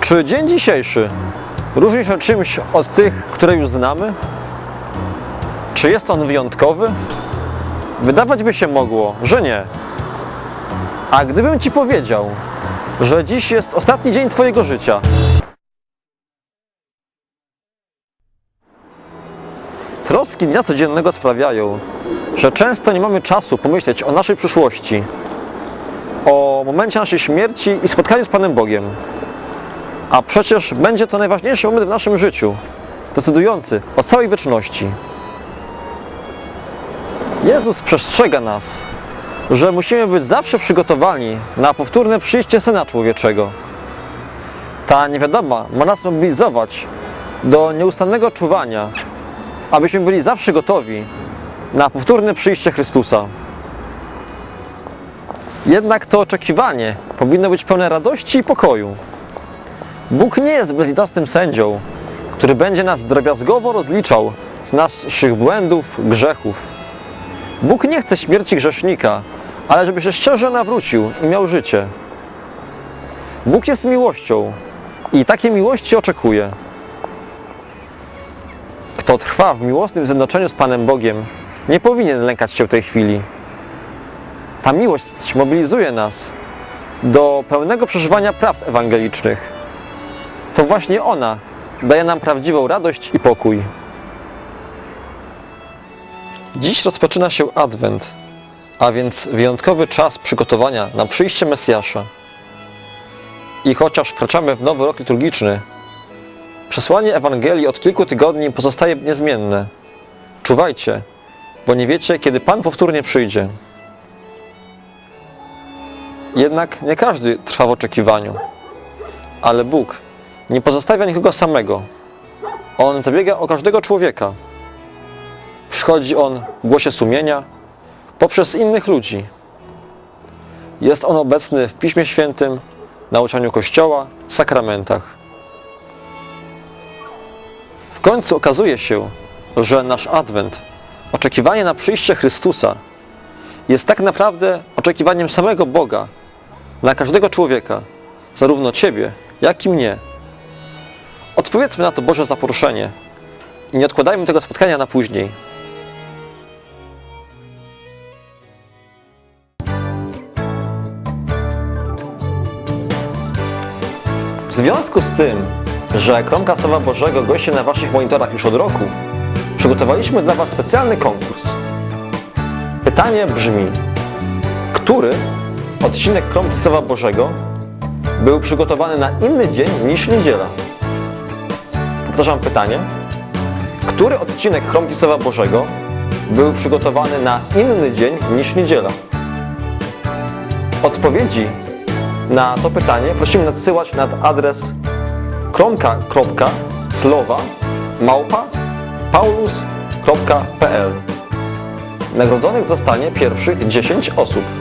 Czy dzień dzisiejszy różni się czymś od tych, które już znamy? Czy jest on wyjątkowy? Wydawać by się mogło, że nie. A gdybym Ci powiedział, że dziś jest ostatni dzień Twojego życia, troski dnia codziennego sprawiają, że często nie mamy czasu pomyśleć o naszej przyszłości, o momencie naszej śmierci i spotkaniu z Panem Bogiem. A przecież będzie to najważniejszy moment w naszym życiu, decydujący o całej wieczności. Jezus przestrzega nas, że musimy być zawsze przygotowani na powtórne przyjście Syna Człowieczego. Ta niewiadoma ma nas mobilizować do nieustannego czuwania, abyśmy byli zawsze gotowi na powtórne przyjście Chrystusa. Jednak to oczekiwanie powinno być pełne radości i pokoju. Bóg nie jest bezlitosnym sędzią, który będzie nas drobiazgowo rozliczał z naszych błędów, grzechów. Bóg nie chce śmierci grzesznika, ale żeby się szczerze nawrócił i miał życie. Bóg jest miłością i takiej miłości oczekuje. Kto trwa w miłosnym zjednoczeniu z Panem Bogiem, nie powinien lękać się tej chwili. Ta miłość mobilizuje nas do pełnego przeżywania prawd ewangelicznych. To właśnie ona daje nam prawdziwą radość i pokój. Dziś rozpoczyna się Adwent, a więc wyjątkowy czas przygotowania na przyjście Mesjasza. I chociaż wkraczamy w nowy rok liturgiczny, przesłanie Ewangelii od kilku tygodni pozostaje niezmienne. Czuwajcie, bo nie wiecie, kiedy Pan powtórnie przyjdzie. Jednak nie każdy trwa w oczekiwaniu, ale Bóg nie pozostawia nikogo samego. On zabiega o każdego człowieka. Przychodzi On w głosie sumienia poprzez innych ludzi. Jest On obecny w Piśmie Świętym, nauczaniu Kościoła, sakramentach. W końcu okazuje się, że nasz Adwent, oczekiwanie na przyjście Chrystusa, jest tak naprawdę oczekiwaniem samego Boga na każdego człowieka, zarówno Ciebie, jak i mnie. Odpowiedzmy na to Boże zaproszenie i nie odkładajmy tego spotkania na później. W związku z tym, że Kromka Słowa Bożego gości na Waszych monitorach już od roku, przygotowaliśmy dla Was specjalny konkurs. Pytanie brzmi, który odcinek Kromki Słowa Bożego był przygotowany na inny dzień niż niedziela? Powtarzam pytanie. Który odcinek Słowa Bożego był przygotowany na inny dzień niż niedziela? Odpowiedzi na to pytanie prosimy nadsyłać nad adres paulus.pl Nagrodzonych zostanie pierwszych 10 osób.